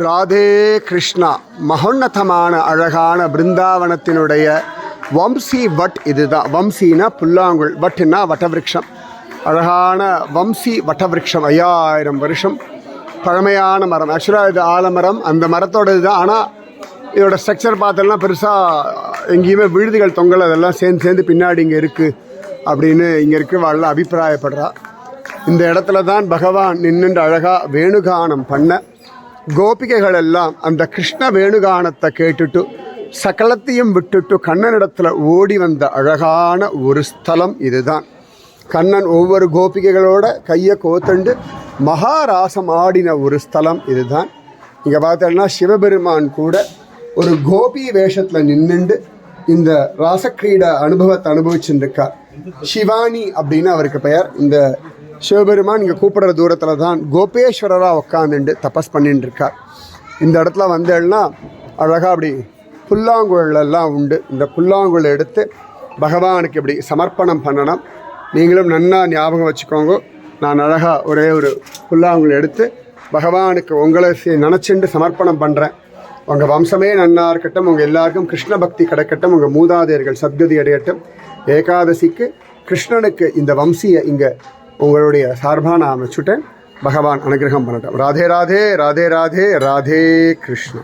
ராதே கிருஷ்ணா. மகோன்னதமான அழகான பிருந்தாவனத்தினுடைய வம்சி வட் இதுதான். வம்சினா புல்லாங்குழல் வட்டுனா வட்டவிருட்சம் அழகான வம்சி வட்டவிருட்சம் ஐயாயிரம் வருஷம். பழமையான மரம். ஆக்சுவலாக இது ஆலமரம் அந்த மரத்தோட இதுதான் ஆனால் இதோட ஸ்ட்ரக்சர் பார்த்தோம்னா பெருசாக எங்கேயுமே விழுதுகள் தொங்கல் அதெல்லாம் சேர்ந்து சேர்ந்து பின்னாடி இங்கே இருக்குது அப்படின்னு இங்கே இருக்கிறவாள் அபிப்பிராயப்படுறா. இந்த இடத்துல தான் பகவான் நின்றுண்டு அழகாக வேணுகானம் பண்ண கோபிகைகள் எல்லாம் அந்த கிருஷ்ண வேணுகானத்தை கேட்டுட்டு சகலத்தையும் விட்டுட்டு கண்ணனிடத்தில் ஓடி வந்த அழகான ஒரு ஸ்தலம் இதுதான். கண்ணன் ஒவ்வொரு கோபிகைகளோட கையை கோத்தண்டு மகாராசம் ஆடின ஒரு ஸ்தலம் இதுதான். இங்கே பார்த்தோன்னா சிவபெருமான் கூட ஒரு கோபி வேஷத்தில் நின்றுண்டு இந்த ராசக்கிரீட அனுபவத்தை அனுபவிச்சுருக்கார் சிவானி அப்படின்னு அவருக்கு பெயர். இந்த சிவபெருமான் இங்கே கூப்பிடுற தூரத்தில் தான் கோபேஸ்வரராக உட்காந்துண்டு தபஸ் பண்ணிட்டு இருக்கார் இந்த இடத்துல வந்தேன்னா அழகாக அப்படி புல்லாங்குழலெல்லாம் உண்டு. இந்த புல்லாங்குழல் எடுத்து பகவானுக்கு இப்படி சமர்ப்பணம் பண்ணணும். நீங்களும் நன்னா ஞாபகம் வச்சுக்கோங்க. நான் அழகாக ஒரே ஒரு புல்லாங்குழல் எடுத்து பகவானுக்கு உங்களை நினச்சிண்டு சமர்ப்பணம் பண்ணுறேன் உங்கள் வம்சமே நன்னா இருக்கட்டும் உங்கள் எல்லாருக்கும் கிருஷ்ண பக்தி கிடைக்கட்டும் உங்கள் மூதாதையர்கள் சத்கதி அடையட்டும். ஏகாதசிக்கு கிருஷ்ணனுக்கு இந்த வம்சியை இங்கே உங்களுடைய சார்பாக நான் அமைச்சுட்டேன். பகவான் அனுகிரகம் பண்ணட்டும். ராதே ராதே ராதே ராதே ராதே கிருஷ்ணா.